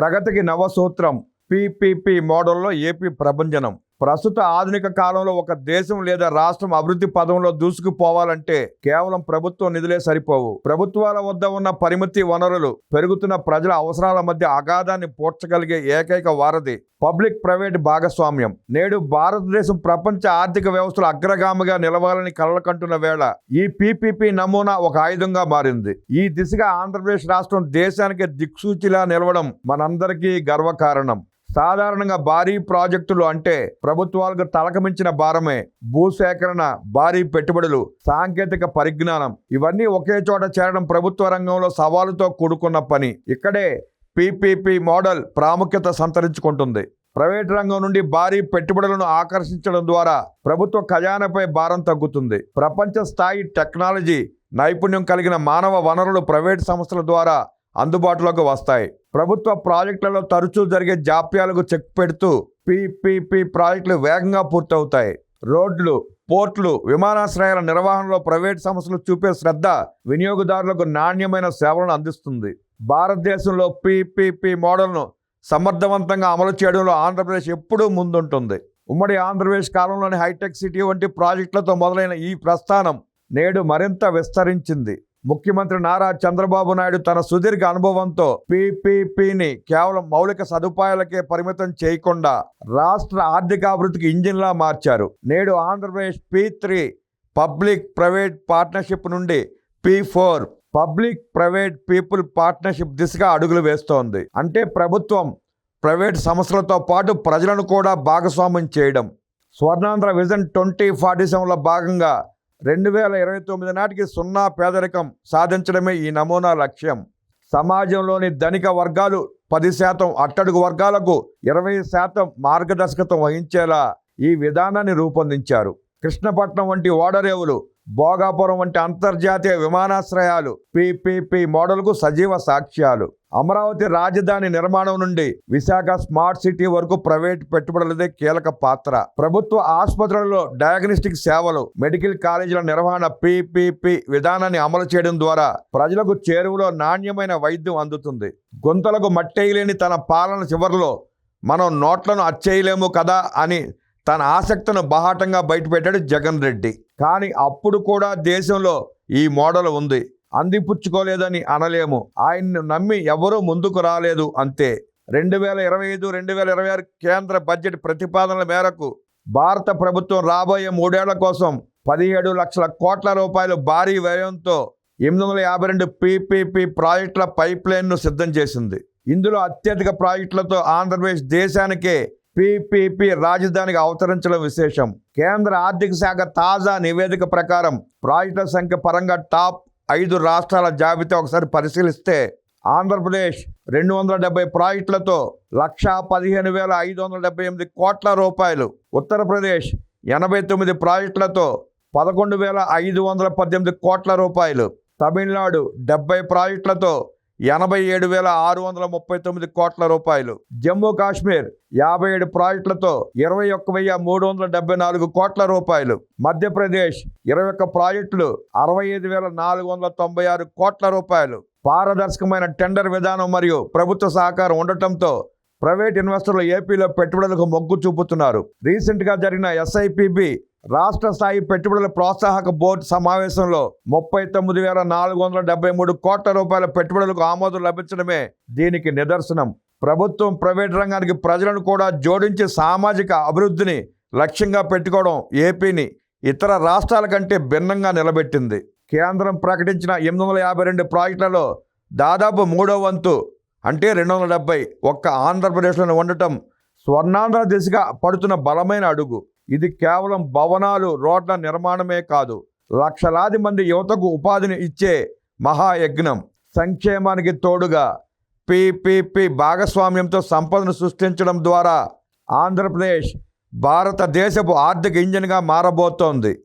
ప్రగతికి నవసూత్రం. పిపిపి మోడల్లో ఏపీ ప్రభంజనం. ప్రస్తుత ఆధునిక కాలంలో ఒక దేశం లేదా రాష్ట్రం అభివృద్ధి పదంలో దూసుకుపోవాలంటే కేవలం ప్రభుత్వం నిధులే సరిపోవు. ప్రభుత్వాల వద్ద ఉన్న పరిమితి వనరులు పెరుగుతున్న ప్రజల అవసరాల మధ్య అగాధాన్ని పూడ్చగలిగే ఏకైక వారధి పబ్లిక్ ప్రైవేట్ భాగస్వామ్యం. నేడు భారతదేశం ప్రపంచ ఆర్థిక వ్యవస్థలో అగ్రగామిగా నిలవాలని కలలకంటున్న వేళ ఈ పీపీపీ నమూనా ఒక ఆయుధంగా మారింది. ఈ దిశగా ఆంధ్రప్రదేశ్ రాష్ట్రం దేశానికి దిక్సూచిలా నిలవడం మనందరికీ గర్వకారణం. సాధారణంగా భారీ ప్రాజెక్టులు అంటే ప్రభుత్వాలకు తలకమించిన భారమే భూసేకరణ భారీ పెట్టుబడులు సాంకేతిక పరిజ్ఞానం. ఇవన్నీ ఒకే చోట చేరడం ప్రభుత్వ రంగంలో సవాలుతో కూడుకున్న పని. ఇక్కడే పీపీపీ మోడల్ ప్రాముఖ్యత సంతరించుకుంటుంది. ప్రైవేట్ రంగం నుండి భారీ పెట్టుబడులను ఆకర్షించడం ద్వారా ప్రభుత్వ ఖజానాపై భారం తగ్గుతుంది. ప్రపంచ స్థాయి టెక్నాలజీ నైపుణ్యం కలిగిన మానవ వనరులు ప్రైవేట్ సంస్థల ద్వారా అందుబాటులోకి వస్తాయి. ప్రభుత్వ ప్రాజెక్టులలో తరచూ జరిగే జాప్యాలకు చెక్ పెడుతూ పీపీపీ ప్రాజెక్టులు వేగంగా పూర్తవుతాయి. రోడ్లు పోర్ట్లు విమానాశ్రయాల నిర్వహణలో ప్రైవేట్ సంస్థలు చూపే శ్రద్ధ వినియోగదారులకు నాణ్యమైన సేవలను అందిస్తుంది. భారతదేశంలో పీపీపీ మోడల్ను సమర్థవంతంగా అమలు చేయడంలో ఆంధ్రప్రదేశ్ ఎప్పుడూ ముందుంటుంది. ఉమ్మడి ఆంధ్రప్రదేశ్ కాలంలోని హైటెక్ సిటీ వంటి ప్రాజెక్టులతో మొదలైన ఈ ప్రస్థానం నేడు మరింత విస్తరించింది. ముఖ్యమంత్రి నారా చంద్రబాబు నాయుడు తన సుదీర్ఘ అనుభవంతో పీపీపీని కేవలం మౌలిక సదుపాయాలకే పరిమితం చేయకుండా రాష్ట్ర ఆర్థికాభివృద్ధికి ఇంజిన్లా మార్చారు. నేడు Andhra Pradesh P three public private partnership నుండి P four public private people partnership దిశగా అడుగులు వేస్తోంది. అంటే ప్రభుత్వం ప్రైవేట్ సంస్థలతో పాటు ప్రజలను కూడా భాగస్వామ్యం చేయడం. స్వర్ణాంధ్ర విజన్ ట్వంటీ ఫార్టీ సెవెన్లో భాగంగా రెండు వేల ఇరవై తొమ్మిది నాటికి సున్నా పేదరికం సాధించడమే ఈ నమూనా లక్ష్యం. సమాజంలోని ధనిక వర్గాలు పది శాతం అట్టడుగు వర్గాలకు ఇరవై శాతం మార్గదర్శకత్వం వహించేలా ఈ విధానాన్ని రూపొందించారు. కృష్ణపట్నం వంటి ఓడరేవులు భోగాపురం వంటి అంతర్జాతీయ విమానాశ్రయాలు పీపీపీ మోడల్కు సజీవ సాక్ష్యాలు. అమరావతి రాజధాని నిర్మాణం నుండి విశాఖ స్మార్ట్ సిటీ వరకు ప్రైవేట్ పెట్టుబడులదే కీలక పాత్ర. ప్రభుత్వ ఆసుపత్రులలో డయాగ్నోస్టిక్ సేవలు మెడికల్ కాలేజీల నిర్వహణ పీపీపీ విధానాన్ని అమలు చేయడం ద్వారా ప్రజలకు చేరువలో నాణ్యమైన వైద్యం అందుతుంది. గుంతలకు మట్టేయలేని తన పాలన చివరిలో మనం నోట్లను అచ్చేయలేము కదా అని తన ఆసక్తిను బహాటంగా బయటపెట్టాడు జగన్ రెడ్డి. కానీ అప్పుడు కూడా దేశంలో ఈ మోడల్ ఉంది. అందిపుచ్చుకోలేదని అనలేము. ఆయన్ను నమ్మి ఎవరూ ముందుకు రాలేదు అంతే. రెండు వేల ఇరవై ఐదు రెండు వేల ఇరవై ఆరు కేంద్ర బడ్జెట్ ప్రతిపాదనల మేరకు భారత ప్రభుత్వం రాబోయే మూడేళ్ళ కోసం పదిహేడు లక్షల కోట్ల రూపాయలు భారీ వ్యయంతో ఎనిమిది వందల యాభై రెండు పీపీపీ ప్రాజెక్టుల పైప్లైన్ను సిద్ధం చేసింది. ఇందులో అత్యధిక ప్రాజెక్టులతో ఆంధ్రప్రదేశ్ దేశానికే పీపీపీ రాజధానికి అవతరించడం విశేషం. కేంద్ర ఆర్థిక శాఖ తాజా నివేదిక ప్రకారం ప్రాజెక్టుల సంఖ్య పరంగా టాప్ ఐదు రాష్ట్రాల జాబితా ఒకసారి పరిశీలిస్తే ఆంధ్రప్రదేశ్ రెండు వందల డెబ్బై ప్రాజెక్టులతో లక్షా పదిహేను వేల ఐదు వందల డెబ్బై ఎనిమిది కోట్ల రూపాయలు. ఉత్తరప్రదేశ్ ఎనభై తొమ్మిది ప్రాజెక్టులతో పదకొండు వేల ఐదు వందల పద్దెనిమిది కోట్ల రూపాయలు. తమిళనాడు డెబ్బై ప్రాజెక్టులతో ఎనభై ఏడు వేల ఆరు వందల ముప్పై తొమ్మిది కోట్ల రూపాయలు. జమ్మూ కాశ్మీర్ యాభై ఏడు ప్రాజెక్టులతో ఇరవై ఒక్క వెయ్యి మూడు వందల డెబ్బై నాలుగు కోట్ల రూపాయలు. మధ్యప్రదేశ్ ఇరవై ఒక్క ప్రాజెక్టులు అరవై ఐదు వేల నాలుగు వందల తొంభై ఆరు కోట్ల రూపాయలు. పారదర్శకమైన టెండర్ విధానం మరియు ప్రభుత్వ సహకారం ఉండటంతో ప్రైవేట్ ఇన్వెస్టర్లు ఏపీలో పెట్టుబడులకు మొగ్గు చూపుతున్నారు. రీసెంట్గా జరిగిన ఎస్ఐపిబి రాష్ట్ర స్థాయి పెట్టుబడుల ప్రోత్సాహక బోర్డు సమావేశంలో ముప్పై తొమ్మిది వేల నాలుగు వందల డెబ్బై మూడు కోట్ల రూపాయల పెట్టుబడులకు ఆమోదం లభించడమే దీనికి నిదర్శనం. ప్రభుత్వం ప్రైవేట్ రంగానికి ప్రజలను కూడా జోడించి సామాజిక అభివృద్ధిని లక్ష్యంగా పెట్టుకోవడం ఏపీని ఇతర రాష్ట్రాల కంటే భిన్నంగా నిలబెట్టింది. కేంద్రం ప్రకటించిన ఎనిమిది వందల యాభై రెండు ప్రాజెక్టులలో దాదాపు మూడో వంతు అంటే రెండు వందల డెబ్బై ఒక్క ఆంధ్రప్రదేశ్లోనే ఉండటం స్వర్ణాంధ్ర దిశగా పడుతున్న బలమైన అడుగు. ఇది కేవలం భవనాలు రోడ్ల నిర్మాణమే కాదు. లక్షలాది మంది యువతకు ఉపాధిని ఇచ్చే మహాయజ్ఞం. సంక్షేమానికి తోడుగా పీపీపీ భాగస్వామ్యంతో సంపదను సృష్టించడం ద్వారా ఆంధ్రప్రదేశ్ భారతదేశపు ఆర్థిక ఇంజిన్గా మారబోతోంది.